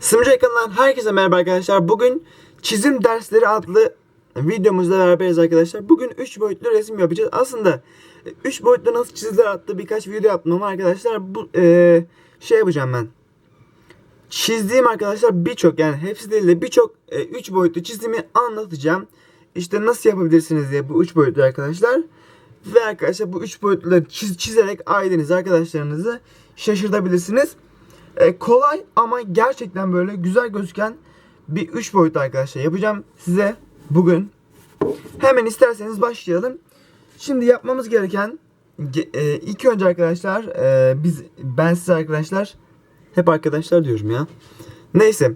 Sımcı ekranından herkese merhaba arkadaşlar. Bugün çizim dersleri adlı videomuzda beraberiz arkadaşlar. Bugün 3 boyutlu resim yapacağız. Aslında 3 boyutlu nasıl çizilir adlı birkaç video yaptım ama arkadaşlar bu eee, şey yapacağım ben. Çizdiğim arkadaşlar birçok yani hepsi değil de birçok 3 boyutlu çizimi anlatacağım. İşte nasıl yapabilirsiniz diye bu 3 boyutlu arkadaşlar. Ve arkadaşlar bu 3 boyutluları çiz- çizerek ailenizi arkadaşlarınızı şaşırtabilirsiniz. E, kolay ama gerçekten böyle güzel gözüken bir 3 boyutlu arkadaşlar yapacağım size bugün. Hemen isterseniz başlayalım. Şimdi yapmamız gereken ge- e, ilk önce arkadaşlar e, biz ben size arkadaşlar hep arkadaşlar diyorum ya. Neyse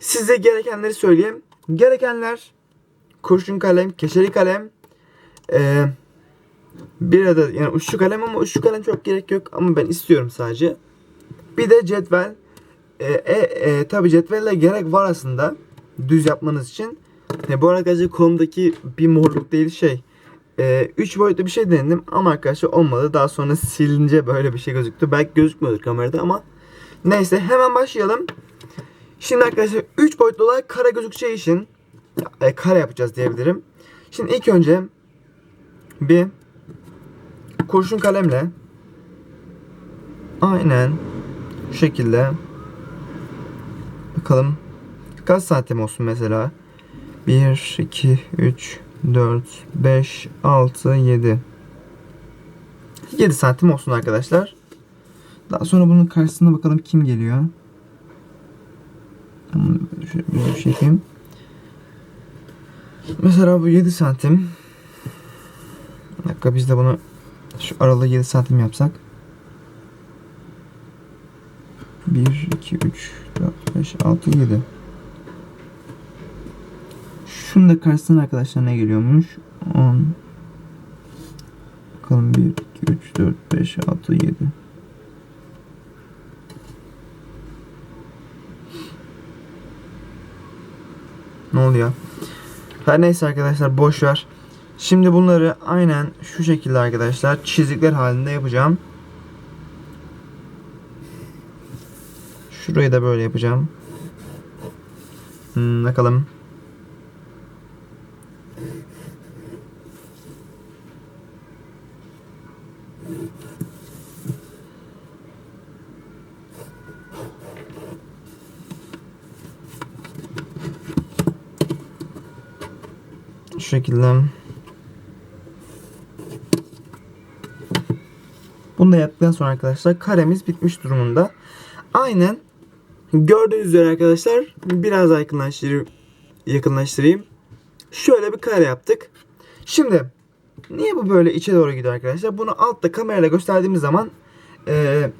size gerekenleri söyleyeyim. Gerekenler kurşun kalem, keçeli kalem, e, bir adet yani uçlu kalem ama uçlu kalem çok gerek yok ama ben istiyorum sadece. Bir de cetvel. E, e, e, tabi cetvelle gerek var aslında düz yapmanız için. E, bu arkadaşlar kolumdaki bir morluk değil şey. 3 boyutlu bir şey denedim ama arkadaşlar olmadı. Daha sonra silince böyle bir şey gözüktü. Belki gözükmüyordur kamerada ama neyse hemen başlayalım. Şimdi arkadaşlar 3 boyutlu olarak kara gözükeceği için e, kare yapacağız diyebilirim. Şimdi ilk önce bir kurşun kalemle aynen şu şekilde bakalım kaç santim olsun mesela 1 2 3 4 5 6 7 7 santim olsun arkadaşlar daha sonra bunun karşısına bakalım kim geliyor şöyle bir şey. Mesela bu 7 santim. Bir dakika biz de bunu şu aralığı 7 santim yapsak. 1, 2, 3, 4, 5, 6, 7. Şunun da karşısına arkadaşlar ne geliyormuş? 10. Bakalım 1, 2, 3, 4, 5, 6, 7. Ne oluyor? Her neyse arkadaşlar boş ver. Şimdi bunları aynen şu şekilde arkadaşlar çizikler halinde yapacağım. Şurayı da böyle yapacağım. Hmm, bakalım. Şu şekilde. Bunu da yaptıktan sonra arkadaşlar karemiz bitmiş durumunda. Aynen gördüğünüz üzere arkadaşlar biraz yakınlaştırayım. yakınlaştırayım. Şöyle bir kare yaptık. Şimdi niye bu böyle içe doğru gidiyor arkadaşlar? Bunu altta kamerayla gösterdiğimiz zaman eee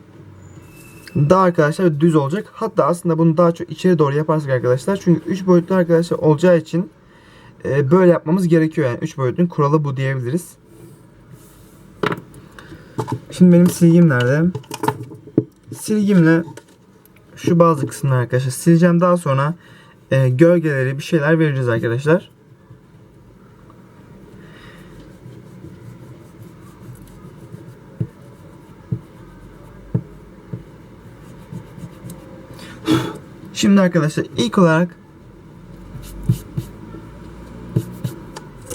daha arkadaşlar düz olacak. Hatta aslında bunu daha çok içeri doğru yaparsak arkadaşlar. Çünkü 3 boyutlu arkadaşlar olacağı için e, böyle yapmamız gerekiyor. Yani 3 boyutlunun kuralı bu diyebiliriz. Şimdi benim silgim nerede? Silgimle şu bazı kısımları arkadaşlar sileceğim. Daha sonra e, gölgeleri bir şeyler vereceğiz arkadaşlar. Şimdi arkadaşlar ilk olarak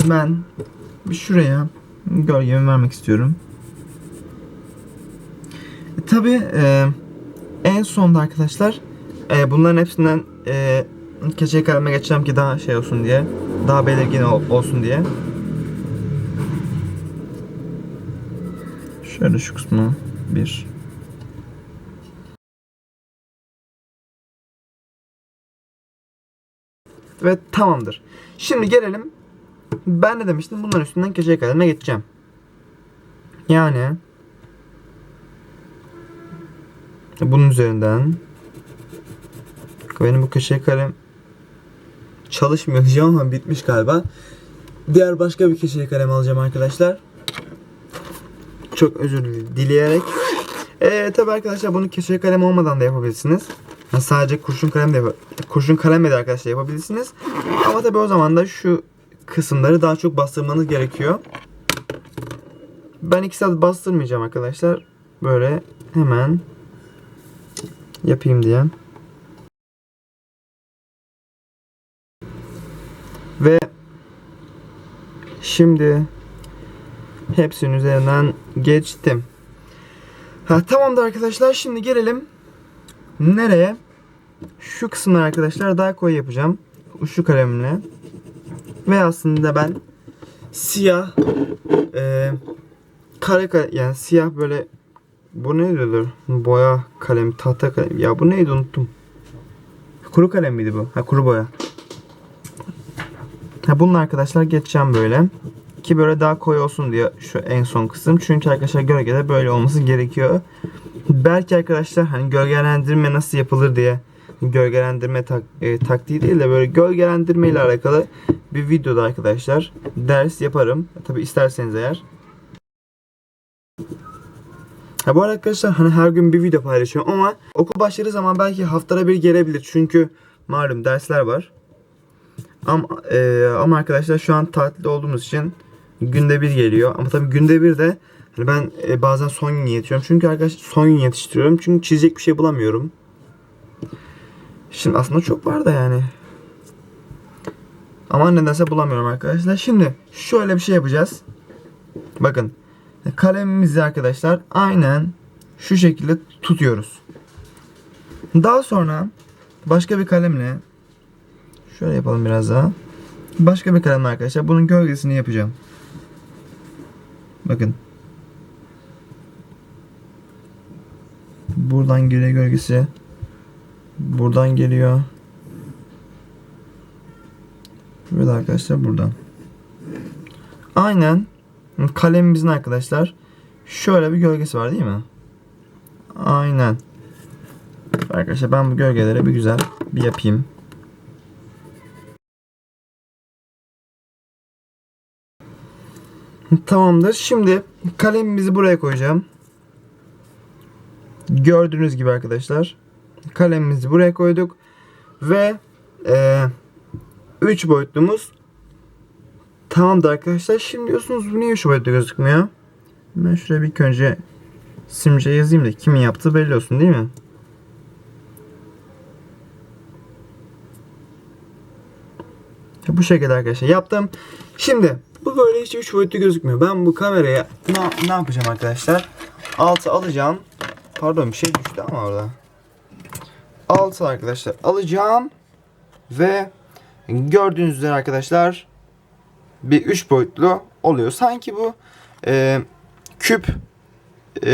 ben bir şuraya gölgemi vermek istiyorum. E, Tabi en sonda arkadaşlar e, bunların hepsinden e, keçeli kaleme geçeceğim ki daha şey olsun diye. Daha belirgin ol- olsun diye. Şöyle şu kısmı bir. Ve tamamdır. Şimdi gelelim ben ne demiştim? Bunların üstünden keçeli kaleme geçeceğim. Yani bunun üzerinden benim bu keçeli kalem çalışmıyor diyeceğim ama bitmiş galiba. Diğer başka bir keçeli kalem alacağım arkadaşlar. Çok özür dileyerek. Ee, tabi arkadaşlar bunu keçeli kalem olmadan da yapabilirsiniz. Ha, sadece kurşun kalem de kurşun kalemle de arkadaşlar yapabilirsiniz. Ama tabi o zaman da şu kısımları daha çok bastırmanız gerekiyor. Ben iki saat bastırmayacağım arkadaşlar. Böyle hemen yapayım diye. Ve şimdi hepsinin üzerinden geçtim. Ha, tamamdır arkadaşlar şimdi gelelim nereye? Şu kısımdan arkadaşlar daha koyu yapacağım. Şu kalemle. Ve aslında ben siyah e, kare kare yani siyah böyle bu ne diyorlar? Boya kalem, tahta kalem. Ya bu neydi unuttum. Kuru kalem miydi bu? Ha kuru boya. Ha bunun arkadaşlar geçeceğim böyle. Ki böyle daha koyu olsun diye şu en son kısım. Çünkü arkadaşlar gölgede böyle olması gerekiyor. Belki arkadaşlar hani gölgelendirme nasıl yapılır diye gölgelendirme tak, e, taktiği değil de böyle gölgelendirme ile alakalı bir videoda arkadaşlar ders yaparım. Tabi isterseniz eğer. Ha bu arada arkadaşlar hani her gün bir video paylaşıyorum ama okul başladığı zaman belki haftada bir gelebilir. Çünkü malum dersler var. Ama, e, ama arkadaşlar şu an tatilde olduğumuz için günde bir geliyor. Ama tabii günde bir de hani ben e, bazen son gün yetişiyorum. Çünkü arkadaşlar son gün yetiştiriyorum. Çünkü çizecek bir şey bulamıyorum. Şimdi aslında çok var da yani. Ama nedense bulamıyorum arkadaşlar. Şimdi şöyle bir şey yapacağız. Bakın. Kalemimizi arkadaşlar aynen şu şekilde tutuyoruz. Daha sonra başka bir kalemle şöyle yapalım biraz daha. Başka bir kalemle arkadaşlar bunun gölgesini yapacağım. Bakın. Buradan geliyor gölgesi. Buradan geliyor. De arkadaşlar buradan. Aynen kalemimizin arkadaşlar şöyle bir gölgesi var değil mi? Aynen. Arkadaşlar ben bu gölgelere bir güzel bir yapayım. Tamamdır. Şimdi kalemimizi buraya koyacağım. Gördüğünüz gibi arkadaşlar. Kalemimizi buraya koyduk. Ve 3 boyutlumuz Tamamdır arkadaşlar. Şimdi diyorsunuz bu niye şu boyutta gözükmüyor? Ben şuraya bir önce simce yazayım da kimin yaptığı belli olsun değil mi? Bu şekilde arkadaşlar yaptım. Şimdi bu böyle hiç üç boyutlu gözükmüyor. Ben bu kameraya ne, ne yapacağım arkadaşlar? Altı alacağım. Pardon bir şey düştü ama orada. Altı arkadaşlar alacağım. Ve gördüğünüz üzere arkadaşlar bir üç boyutlu oluyor. Sanki bu e, küp e,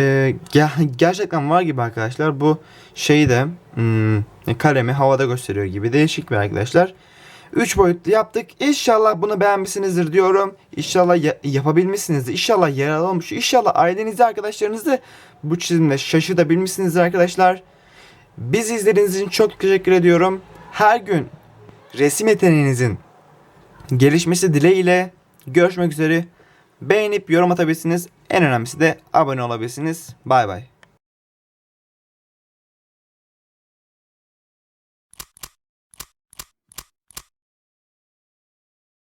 ger- gerçekten var gibi arkadaşlar. Bu şeyi de hmm, kalemi havada gösteriyor gibi değişik bir arkadaşlar. 3 boyutlu yaptık. İnşallah bunu beğenmişsinizdir diyorum. İnşallah ya- yapabilmişsinizdir. İnşallah yer olmuş. İnşallah ailenizi arkadaşlarınızı bu çizimle şaşırtabilmişsinizdir arkadaşlar. Bizi izlediğiniz için çok teşekkür ediyorum. Her gün resim yeteneğinizin gelişmesi dileğiyle görüşmek üzere. Beğenip yorum atabilirsiniz. En önemlisi de abone olabilirsiniz. Bay bay.